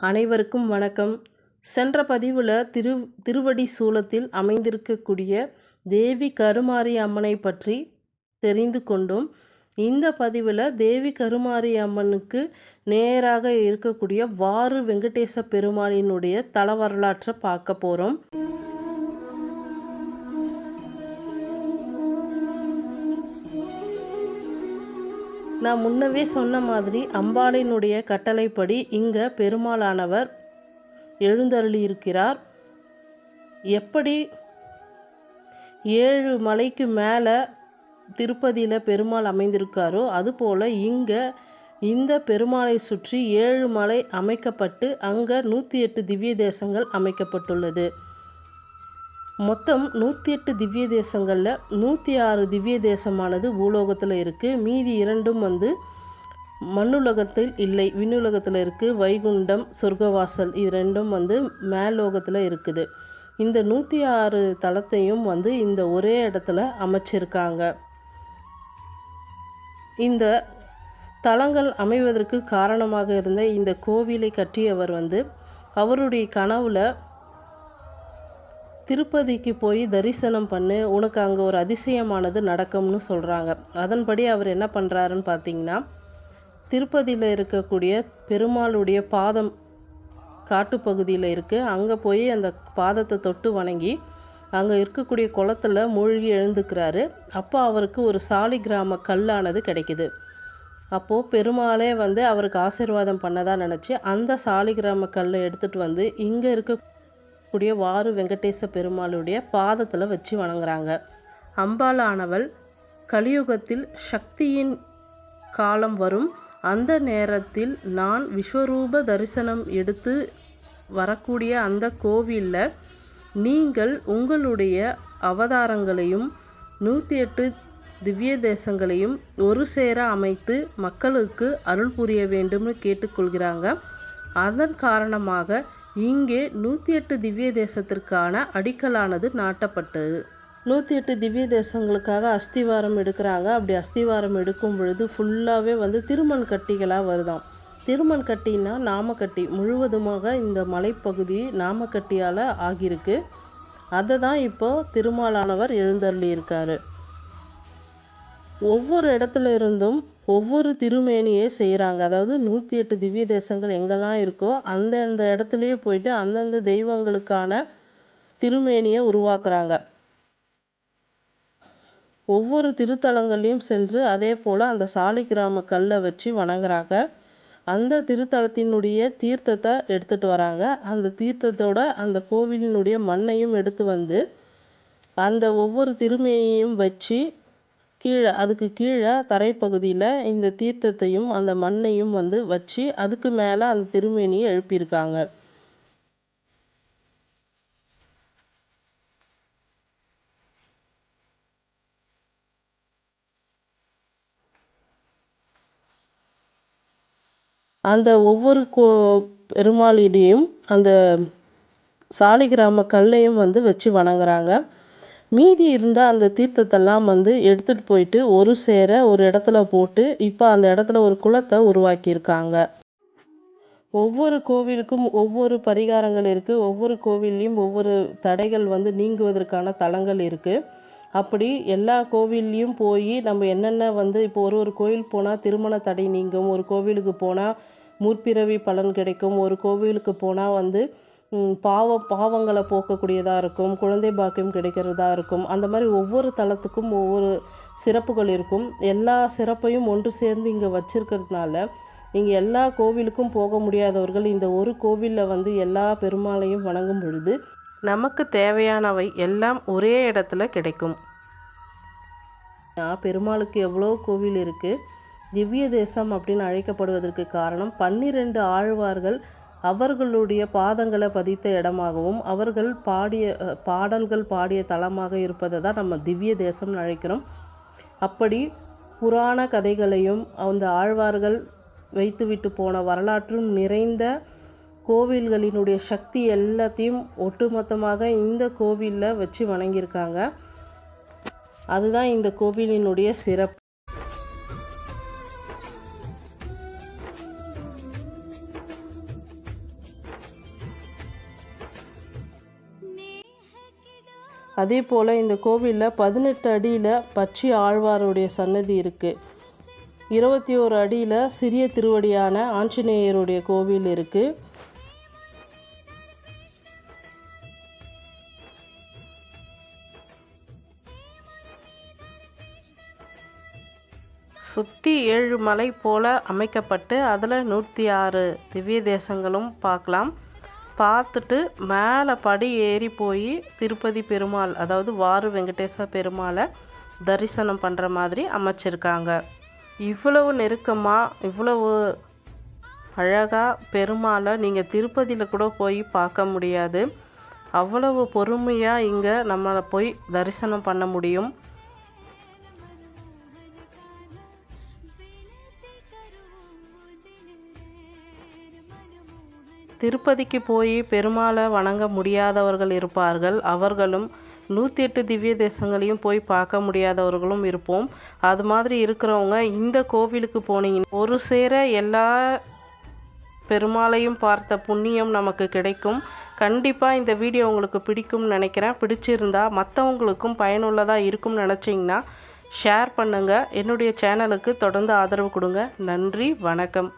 அனைவருக்கும் வணக்கம். சென்ற பதிவில் திரு திருவடி சூலத்தில் அமைந்திருக்கக்கூடிய தேவி கருமாரி அம்மனை பற்றி தெரிந்து கொண்டோம். இந்த பதிவில் தேவி கருமாரி அம்மனுக்கு நேராக இருக்கக்கூடிய வாரு வெங்கடேச பெருமாளினுடைய தல வரலாற்றை பார்க்க போகிறோம் நான் முன்னவே சொன்ன மாதிரி அம்பாளினுடைய கட்டளைப்படி இங்கே பெருமாளானவர் எழுந்தருளியிருக்கிறார். எப்படி ஏழு மலைக்கு மேலே திருப்பதியில் பெருமாள் அமைந்திருக்காரோ அதுபோல் இங்கே இந்த பெருமாளை சுற்றி ஏழு மலை அமைக்கப்பட்டு அங்கே நூற்றி எட்டு திவ்ய தேசங்கள் அமைக்கப்பட்டுள்ளது. மொத்தம் நூற்றி எட்டு திவ்ய தேசங்களில் நூற்றி ஆறு திவ்ய தேசமானது பூலோகத்தில் இருக்குது மீதி இரண்டும் வந்து மண்ணுலகத்தில் இல்லை விண்ணுலகத்தில் இருக்குது வைகுண்டம் சொர்க்கவாசல் இது ரெண்டும் வந்து மேலோகத்தில் இருக்குது. இந்த நூற்றி ஆறு தலத்தையும் வந்து இந்த ஒரே இடத்துல அமைச்சிருக்காங்க. இந்த தலங்கள் அமைவதற்கு காரணமாக இருந்த இந்த கோவிலை கட்டியவர் வந்து அவருடைய கனவுல திருப்பதிக்கு போய் தரிசனம் பண்ணு உனக்கு அங்கே ஒரு அதிசயமானது நடக்கும்னு சொல்கிறாங்க அதன்படி அவர் என்ன பண்ணுறாருன்னு பார்த்தீங்கன்னா திருப்பதியில் இருக்கக்கூடிய பெருமாளுடைய பாதம் காட்டுப்பகுதியில் இருக்குது அங்கே போய் அந்த பாதத்தை தொட்டு வணங்கி அங்கே இருக்கக்கூடிய குளத்தில் மூழ்கி எழுந்துக்கிறாரு. அப்போ அவருக்கு ஒரு சாலி கிராம கல்லானது கிடைக்குது. அப்போது பெருமாளே வந்து அவருக்கு ஆசீர்வாதம் பண்ணதாக நினச்சி அந்த சாலிகிராம கல்லை எடுத்துகிட்டு வந்து இங்கே இருக்க கூடிய வாரு வெங்கடேச பெருமாளுடைய பாதத்தில் வச்சு வணங்குறாங்க. அம்பாளானவள் கலியுகத்தில் சக்தியின் காலம் வரும். அந்த நேரத்தில் நான் விஸ்வரூப தரிசனம் எடுத்து வரக்கூடிய அந்த கோவிலில் நீங்கள் உங்களுடைய அவதாரங்களையும் நூற்றி எட்டு திவ்ய தேசங்களையும் ஒரு சேர அமைத்து மக்களுக்கு அருள் புரிய வேண்டும்னு கேட்டுக்கொள்கிறாங்க. அதன் காரணமாக இங்கே நூற்றி எட்டு திவ்ய தேசத்திற்கான அடிக்கலானது நாட்டப்பட்டது. நூற்றி எட்டு திவ்ய தேசங்களுக்காக அஸ்திவாரம் எடுக்கிறாங்க. அப்படி அஸ்திவாரம் எடுக்கும் பொழுது ஃபுல்லாகவே வந்து திருமண் கட்டிகளாக வருதாம். திருமண் கட்டின்னா நாமக்கட்டி. முழுவதுமாக இந்த மலைப்பகுதி நாமக்கட்டியால் ஆகியிருக்கு. அதை தான் இப்போ திருமாலானவர் எழுந்தள்ளியிருக்காரு ஒவ்வொரு இடத்துல இருந்தும் ஒவ்வொரு திருமேனியே செய்கிறாங்க அதாவது நூற்றி எட்டு திவ்ய தேசங்கள் எங்கெல்லாம் இருக்கோ அந்தந்த இடத்துலையே போயிட்டு அந்தந்த தெய்வங்களுக்கான திருமேனியை உருவாக்குறாங்க. ஒவ்வொரு திருத்தலங்கள்லேயும் சென்று அதே போல் அந்த சாலிகிராம கல்லை வச்சு வணங்குறாங்க. அந்த திருத்தலத்தினுடைய தீர்த்தத்தை எடுத்துகிட்டு வராங்க. அந்த தீர்த்தத்தோட அந்த கோவிலினுடைய மண்ணையும் எடுத்து வந்து அந்த ஒவ்வொரு திருமேனியையும் வச்சு கீழே அதுக்கு கீழே தரைப்பகுதியில் இந்த தீர்த்தத்தையும் அந்த மண்ணையும் வந்து வச்சு அதுக்கு மேலே அந்த திருமேனியை எழுப்பியிருக்காங்க. அந்த ஒவ்வொரு கோ பெருமாளிடையும் அந்த சாலிகிராம கல்லையும் வந்து வச்சு வணங்குறாங்க. மீதி இருந்த அந்த தீர்த்தத்தெல்லாம் வந்து எடுத்துகிட்டு போயிட்டு ஒரு சேர ஒரு இடத்துல போட்டு இப்போ அந்த இடத்துல ஒரு குளத்தை உருவாக்கியிருக்காங்க. ஒவ்வொரு கோவிலுக்கும் ஒவ்வொரு பரிகாரங்கள் இருக்குது ஒவ்வொரு கோவில்லையும் ஒவ்வொரு தடைகள் வந்து நீங்குவதற்கான தலங்கள் இருக்குது அப்படி எல்லா கோவில்லையும் போய் நம்ம என்னென்ன வந்து இப்போ ஒரு ஒரு கோவில் போனால் திருமண தடை நீங்கும் ஒரு கோவிலுக்கு போனால் முற்பிறவி பலன் கிடைக்கும் ஒரு கோவிலுக்கு போனால் வந்து பாவம் பாவங்களை போக்கக்கூடியதாக இருக்கும் குழந்தை பாக்கியம் கிடைக்கிறதா இருக்கும். அந்த மாதிரி ஒவ்வொரு தளத்துக்கும் ஒவ்வொரு சிறப்புகள் இருக்கும். எல்லா சிறப்பையும் ஒன்று சேர்ந்து இங்கே வச்சுருக்கிறதுனால இங்கே எல்லா கோவிலுக்கும் போக முடியாதவர்கள் இந்த ஒரு கோவிலில் வந்து எல்லா பெருமாளையும் வணங்கும் பொழுது நமக்கு தேவையானவை எல்லாம் ஒரே இடத்துல கிடைக்கும். பெருமாளுக்கு எவ்வளோ கோவில் இருக்குது திவ்ய தேசம் அப்படின்னு அழைக்கப்படுவதற்கு காரணம் பன்னிரெண்டு ஆழ்வார்கள் அவர்களுடைய பாதங்களை பதித்த இடமாகவும் அவர்கள் பாடிய பாடல்கள் பாடிய தலமாக இருப்பதை தான் நம்ம திவ்ய தேசம்னு அழைக்கிறோம். அப்படி புராண கதைகளையும் அந்த ஆழ்வார்கள் வைத்துவிட்டு போன வரலாற்றும் நிறைந்த கோவில்களினுடைய சக்தி எல்லாத்தையும் ஒட்டுமொத்தமாக இந்த கோவிலில் வச்சு வணங்கியிருக்காங்க. அதுதான் இந்த கோவிலினுடைய சிறப்பு. அதே போல் இந்த கோவிலில் பதினெட்டு அடியில் பச்சி ஆழ்வாருடைய சன்னதி இருக்குது இருபத்தி ஓரு அடியில் சிறிய திருவடியான ஆஞ்சநேயருடைய கோவில் இருக்குது சுற்றி ஏழு மலை போல அமைக்கப்பட்டு அதில் நூற்றி ஆறு திவ்ய தேசங்களும் பார்க்கலாம். பார்த்துட்டு மேலே படி ஏறி போய் திருப்பதி பெருமாள் அதாவது வாரு வெங்கடேச பெருமாளை தரிசனம் பண்ணுற மாதிரி அமைச்சிருக்காங்க. இவ்வளவு நெருக்கமாக இவ்வளவு அழகாக பெருமாளை நீங்கள் திருப்பதியில் கூட போய் பார்க்க முடியாது. அவ்வளவு பொறுமையாக இங்கே நம்மளை போய் தரிசனம் பண்ண முடியும். திருப்பதிக்கு போய் பெருமாளை வணங்க முடியாதவர்கள் இருப்பார்கள். அவர்களும் நூற்றி எட்டு திவ்ய தேசங்களையும் போய் பார்க்க முடியாதவர்களும் இருப்போம். அது மாதிரி இருக்கிறவங்க இந்த கோவிலுக்கு போனீங்கன்னா ஒரு சேர எல்லா பெருமாளையும் பார்த்த புண்ணியம் நமக்கு கிடைக்கும். கண்டிப்பாக இந்த வீடியோ உங்களுக்கு பிடிக்கும்னு நினைக்கிறேன். பிடிச்சிருந்தா மற்றவங்களுக்கும் பயனுள்ளதாக இருக்கும்னு நினச்சிங்கன்னா ஷேர் பண்ணுங்கள் என்னுடைய சேனலுக்கு தொடர்ந்து ஆதரவு கொடுங்க. நன்றி வணக்கம்.